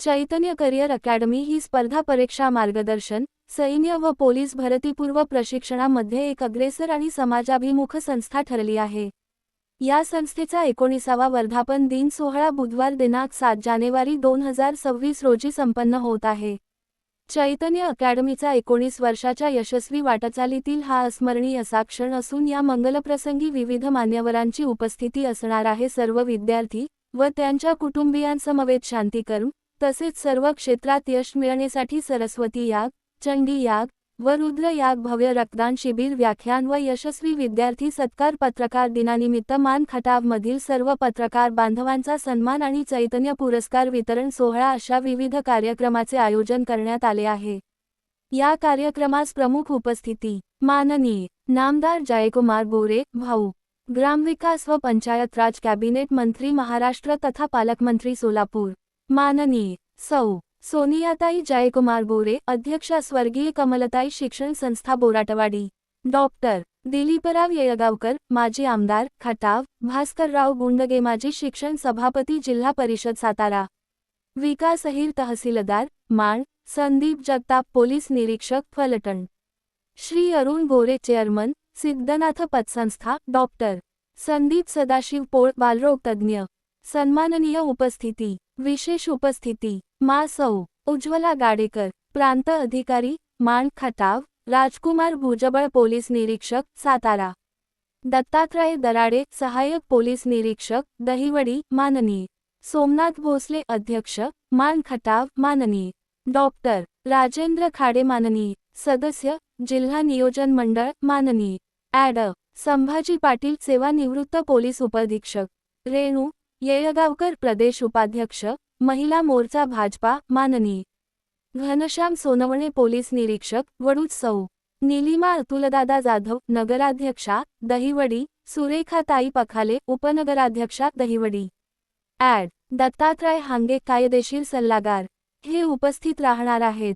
चैतन्य career academy ही स्पर्धा परीक्षा मार्गदर्शन सैन्य व पोलीस भरतीपूर्व प्रशिक्षणामध्ये एक अग्रेसर आणि समाजाभिमुख संस्था ठरली आहे. या संस्थेचा एकोणीसावा वर्धापन दिन सोहळा बुधवार दिनांक सात जानेवारी दोन हजार सव्वीस रोजी संपन्न होत आहे. चैतन्य अकॅडमीचा एकोणीस वर्षाच्या यशस्वी वाटचालीतील हा अस्मरणीय असा क्षण असून या मंगलप्रसंगी विविध मान्यवरांची उपस्थिती असणार आहे सर्व विद्यार्थी व त्यांच्या कुटुंबियांसमवेत शांतिकर्म तसेच सर्व क्षेत्रात यश मिळण्यासाठी सरस्वती याग चंडी याग व रुद्र याग भव्य रक्तदान शिबिर व्याख्यान व यशस्वी विद्यार्थी सत्कार पत्रकार दिनानिमित्त मान खटावमधील सर्व पत्रकार बांधवांचा सन्मान आणि चैतन्य पुरस्कार वितरण सोहळा अशा विविध कार्यक्रमाचे आयोजन करण्यात आले आहे. या कार्यक्रमास प्रमुख उपस्थिती माननीय नामदार जयकुमार बोरे भाऊ ग्रामविकास व पंचायत राज कॅबिनेट मंत्री महाराष्ट्र तथा पालकमंत्री सोलापूर माननीय सौ सोनियाताई जयकुमार गोरे अध्यक्षा स्वर्गीय कमलताई शिक्षण संस्था बोराटवाडी. डॉक्टर दिलीपराव येळगावकर माजी आमदार खटाव भास्करराव गुंडगे माजी शिक्षण सभापती जिल्हा परिषद सातारा. विकास अहिर तहसीलदार माण संदीप जगताप पोलीस निरीक्षक फलटण. श्री अरुण गोरे चेअरमन सिद्धनाथ पतसंस्था डॉक्टर संदीप सदाशिव पोळ बालरोग तज्ज्ञ सन्माननीय उपस्थिती विशेष उपस्थिती मा सौ उज्ज्वला गाडेकर प्रांत अधिकारी माण खटाव राजकुमार भुजबळ पोलीस निरीक्षक सातारा. दत्तात्रय दराडे सहाय्यक पोलीस निरीक्षक दहिवडी माननीय. सोमनाथ भोसले अध्यक्ष मान खटाव माननीय. डॉक्टर. राजेंद्र खाडे माननीय. सदस्य जिल्हा नियोजन मंडळ माननीय. ॲड. संभाजी पाटील सेवानिवृत्त पोलीस उपअधीक्षक रेणू. येळगावकर प्रदेश उपाध्यक्ष महिला मोर्चा भाजपा माननीय. घनश्याम सोनवणे पोलीस निरीक्षक वडूज सौ. निलिमा अतुलदादा जाधव नगराध्यक्षा दहिवडी सुरेखाताई पखाले उपनगराध्यक्षा दहिवडी. ॲड. दत्तात्रय हांगे कायदेशीर सल्लागार. हे उपस्थित राहणार आहेत.